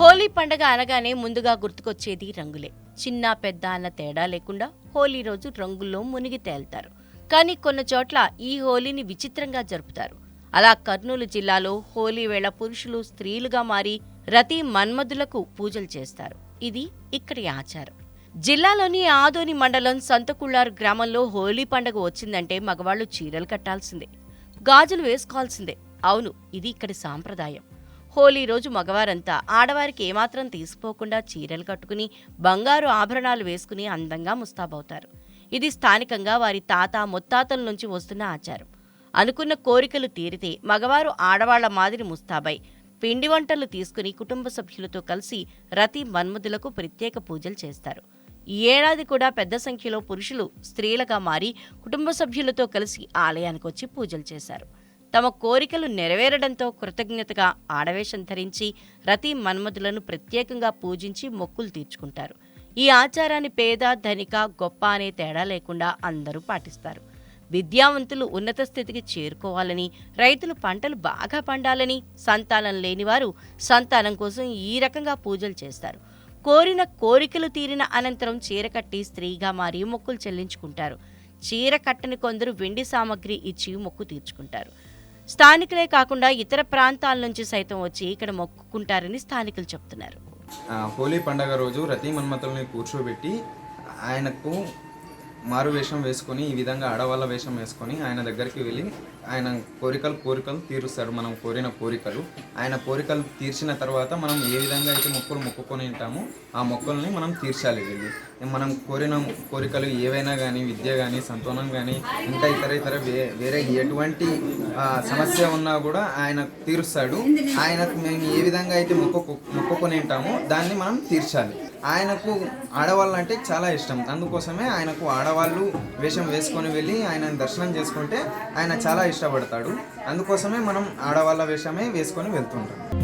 హోలీ పండగ అనగానే ముందుగా గుర్తుకొచ్చేది రంగులే. చిన్న పెద్ద అన్న తేడా లేకుండా హోలీ రోజు రంగుల్లో మునిగి తేల్తారు. కానీ కొన్ని చోట్ల ఈ హోలీని విచిత్రంగా జరుపుతారు. అలా కర్నూలు జిల్లాలో హోలీ వేళ పురుషులు స్త్రీలుగా మారి రతి మన్మధులకు పూజలు చేస్తారు. ఇది ఇక్కడి ఆచారం. జిల్లాలోని ఆదోని మండలం సంతకుళ్ళారు గ్రామంలో హోలీ పండగ వచ్చిందంటే మగవాళ్ళు చీరలు కట్టాల్సిందే. గాజులు వేసుకోవాల్సిందే. అవును ఇది ఇక్కడి సాంప్రదాయం. హోలీ రోజు మగవారంతా ఆడవారికి ఏమాత్రం తీసిపోకుండా చీరలు కట్టుకుని బంగారు ఆభరణాలు వేసుకుని అందంగా ముస్తాబవుతారు. ఇది స్థానికంగా వారి తాత ముత్తాతల నుంచి వస్తున్న ఆచారం. అనుకున్న కోరికలు తీరితే మగవారు ఆడవాళ్ళ మాదిరి ముస్తాబై పిండి వంటలు తీసుకుని కుటుంబ సభ్యులతో కలిసి రతి మన్ముదులకు ప్రత్యేక పూజలు చేస్తారు. ఈ ఏడాది కూడా పెద్ద సంఖ్యలో పురుషులు స్త్రీలుగా మారి కుటుంబ సభ్యులతో కలిసి ఆలయానికి వచ్చి పూజలు చేశారు. తమ కోరికలు నెరవేరడంతో కృతజ్ఞతగా ఆడవేషం ధరించి రతి మన్మధులను ప్రత్యేకంగా పూజించి మొక్కులు తీర్చుకుంటారు. ఈ ఆచారాన్ని పేద ధనిక గొప్ప అనే తేడా లేకుండా అందరూ పాటిస్తారు. విద్యావంతులు ఉన్నత స్థితికి చేరుకోవాలని రైతులు పంటలు బాగా పండాలని సంతానం లేనివారు సంతానం కోసం ఈ రకంగా పూజలు చేస్తారు. కోరిన కోరికలు తీరిన అనంతరం చీర కట్టి స్త్రీగా మారి మొక్కులు చెల్లించుకుంటారు. చీర కట్టని కొందరు వెండి సామగ్రి ఇచ్చి మొక్కు తీర్చుకుంటారు. స్థానికులే కాకుండా ఇతర ప్రాంతాల నుంచి సైతం వచ్చి ఇక్కడ మొక్కుకుంటారని స్థానికులు చెప్తున్నారు. హోలీ పండగ రోజు రతి మన్మతుల్ని కూర్చోబెట్టి ఆయనకు మారు వేషం వేసుకొని ఈ విధంగా ఆడవాళ్ళ వేషం వేసుకొని ఆయన దగ్గరికి వెళ్ళి ఆయన కోరికలు కోరికలు తీరుస్తారు మనం కోరిన కోరికలు. ఆయన కోరికలు తీర్చిన తర్వాత మనం ఏ విధంగా అయితే మొక్కలు మొక్కుకొని ఉంటామో ఆ మొక్కల్ని మనం తీర్చాలి వెళ్ళి. మనం కోరిన కోరికలు ఏవైనా కానీ విద్య కానీ సంతానం కానీ ఇంకా ఇతర ఇతర వే వేరే ఎటువంటి సమస్య ఉన్నా కూడా ఆయన తీరుస్తాడు. ఆయనకు మేము ఏ విధంగా అయితే మొక్కు మొక్కుకొని ఉంటామో దాన్ని మనం తీర్చాలి. ఆయనకు ఆడవాళ్ళు అంటే చాలా ఇష్టం. అందుకోసమే ఆయనకు ఆడవాళ్ళు వేషం వేసుకొని వెళ్ళి ఆయన దర్శనం చేసుకుంటే ఆయన చాలా ఇష్టపడతాడు. అందుకోసమే మనం ఆడవాళ్ళ వేషమే వేసుకొని వెళ్తుంటాం.